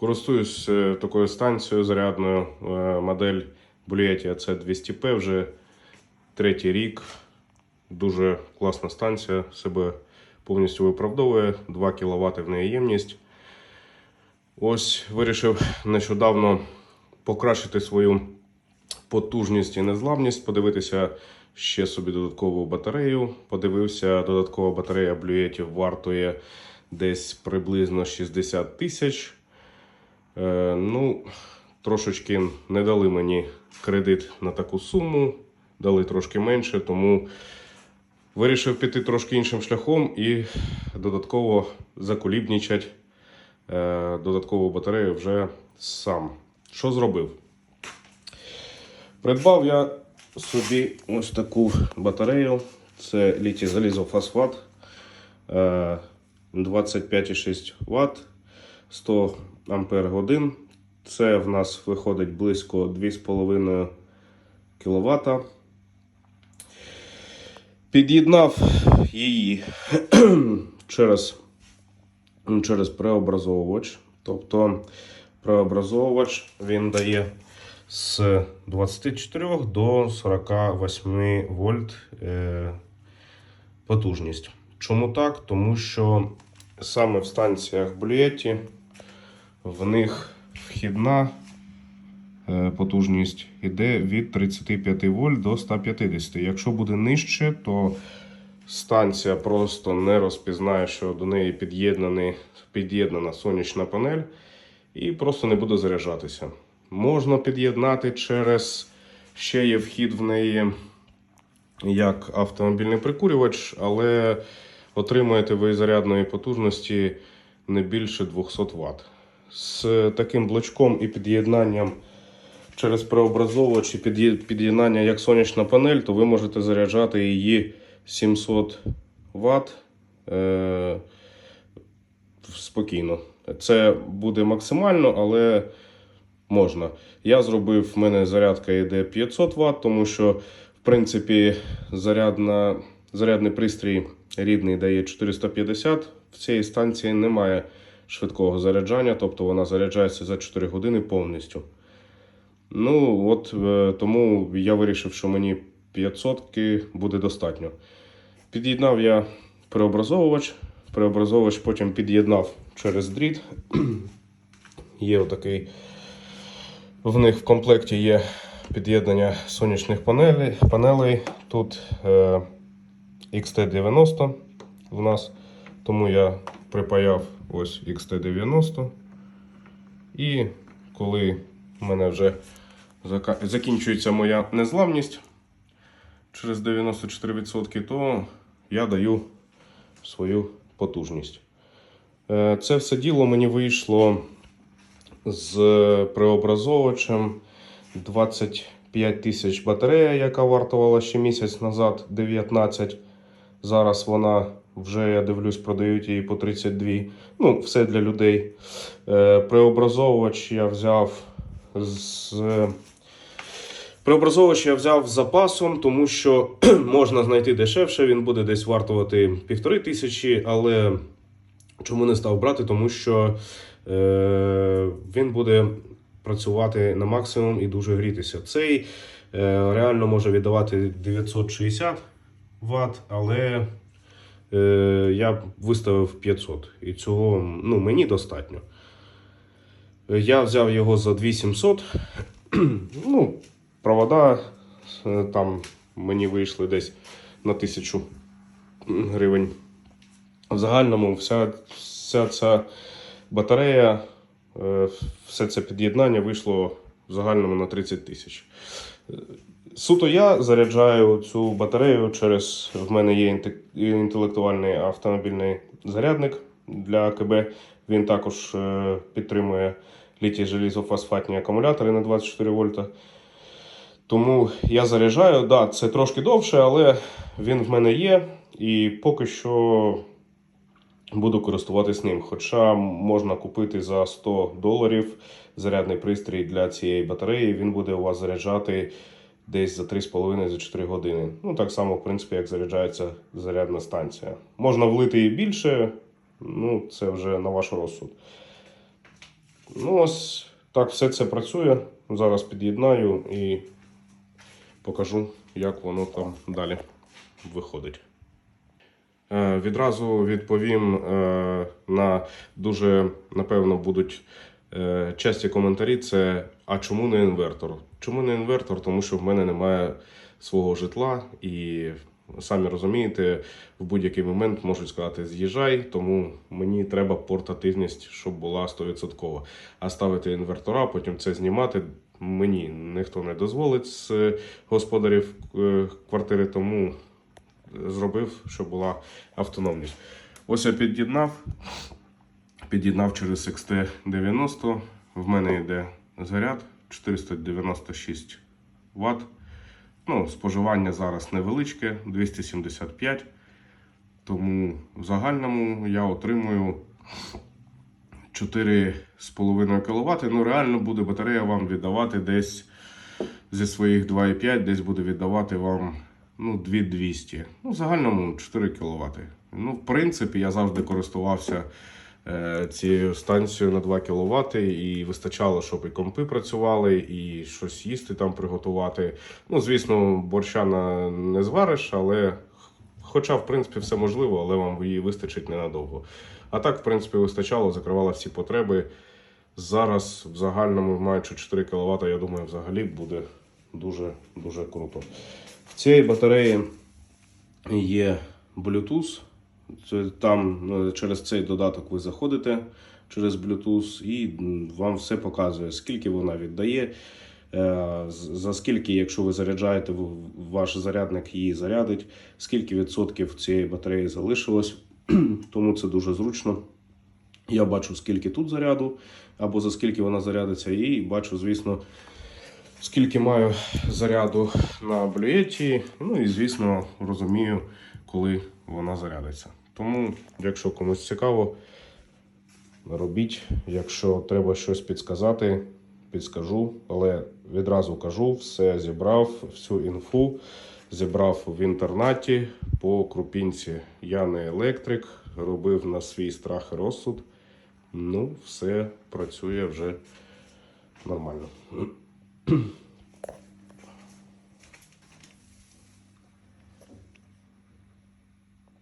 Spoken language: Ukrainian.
Користуюсь е, такою станцією зарядною е, модель Bluetooth C200P вже третій рік. Дуже класна станція, себе повністю виправдовує. 2 кВт в неї ємність. Ось вирішив нещодавно покращити свою потужність і незламність, подивитися ще собі додаткову батарею. Подивився, додаткова батарея Bluetooth вартує десь приблизно 60 тисяч. Е, ну, трошечки не дали мені кредит на таку суму, дали трошки менше, тому вирішив піти трошки іншим шляхом і додатково закулібнічать е, додаткову батарею вже сам. Що зробив? Придбав я собі ось таку батарею. Це літій залізофосфат е, 25,6 Вт, 100 Ампер годин. Це в нас виходить близько 2,5 кВт. Під'єднав її через, через преобразовувач. Тобто преобразовувач він дає з 24 до 48 вольт е, потужність. Чому так? Тому що саме в станціях Блюєті в них вхідна е, потужність йде від 35 вольт до 150. Якщо буде нижче, то станція просто не розпізнає, що до неї під'єднана сонячна панель і просто не буде заряджатися. Можна під'єднати через ще є вхід в неї як автомобільний прикурювач, але отримуєте ви зарядної потужності не більше 200 Вт. З таким блочком і під'єднанням через преобразовувач і під'єднання як сонячна панель, то ви можете заряджати її 700 Вт е, спокійно. Це буде максимально, але можна. Я зробив, в мене зарядка йде 500 Вт, тому що, в принципі, зарядна, зарядний пристрій рідний дає 450. В цій станції немає швидкого заряджання, тобто вона заряджається за 4 години повністю. Ну, от е, тому я вирішив, що мені 500 буде достатньо. Під'єднав я преобразовувач. Преобразовувач потім під'єднав через дріт. Є отакий. В них в комплекті є під'єднання сонячних панелей. панелей. Тут е, XT90 в нас. Тому я припаяв ось XT90. І коли в мене вже закінчується моя незламність через 94%, то я даю свою потужність. Е, Це все діло мені вийшло з преобразовувачем 25 тисяч батарея, яка вартувала ще місяць назад 19. Зараз вона вже, я дивлюсь, продають її по 32. Ну, все для людей. Е, Преобразовувач я взяв з. Преобразовувач я взяв з запасом, тому що можна знайти дешевше, він буде десь вартувати півтори тисячі, але чому не став брати? Тому що е, він буде працювати на максимум і дуже грітися. Цей е, реально може віддавати 960 Вт, але я виставив 500 і цього ну, мені достатньо. Е, Я взяв його за 2700. ну, провода е, там мені вийшли десь на 1000 гривень. В загальному вся, вся ця батарея, е, все це під'єднання вийшло в загальному на 30 тисяч. Суто я заряджаю цю батарею через в мене є інтелектуальний автомобільний зарядник для АКБ. Він також е, підтримує літій желізофосфатні акумулятори на 24 вольта. Тому я заряджаю, да, це трошки довше, але він в мене є. І поки що буду користуватись ним. Хоча можна купити за 100 доларів зарядний пристрій для цієї батареї. Він буде у вас заряджати десь за 3,5-4 години. Ну, так само, в принципі, як заряджається зарядна станція. Можна влити і більше, ну, це вже на ваш розсуд. Ну, ось так все це працює. Зараз під'єднаю і покажу, як воно там далі виходить. Е, Відразу відповім е, на дуже, напевно, будуть часті коментарі. Це а чому не інвертор? Чому не інвертор? Тому що в мене немає свого житла, і самі розумієте, в будь-який момент можуть сказати з'їжджай, тому мені треба портативність, щоб була 100%. А ставити інвертора, потім це знімати. Мені ніхто не дозволить з господарів е, квартири, тому зробив, щоб була автономність. Ось я під'єднав. Під'єднав через XT90. В мене йде заряд 496 Вт. Ну, споживання зараз невеличке 275. Тому в загальному я отримую 4,5 кВт. Ну, реально буде батарея вам віддавати десь зі своїх 2,5, десь буде віддавати вам ну, 2200. Ну, в загальному 4 кВт. Ну, в принципі, я завжди користувався цією станцією на 2 кВт і вистачало, щоб і компи працювали, і щось їсти там приготувати. Ну, звісно, борща не звариш, але хоча, в принципі, все можливо, але вам її вистачить ненадовго. А так, в принципі, вистачало, закривала всі потреби. Зараз в загальному, маючи 4 кВт, я думаю, взагалі буде дуже дуже круто. В цій батареї є Bluetooth. Там е, через цей додаток ви заходите через Bluetooth і вам все показує, скільки вона віддає. е, За скільки, якщо ви заряджаєте, ваш зарядник її зарядить, скільки відсотків цієї батареї залишилось. Тому це дуже зручно. Я бачу, скільки тут заряду, або за скільки вона зарядиться, і бачу, звісно, скільки маю заряду на блюєті. Ну і, звісно, розумію, коли вона зарядиться. Тому, якщо комусь цікаво, робіть. Якщо треба щось підсказати, підскажу. Але відразу кажу, все зібрав, всю інфу зібрав в інтернаті по крупінці. Я не електрик, робив на свій страх і розсуд. Ну, все працює вже нормально.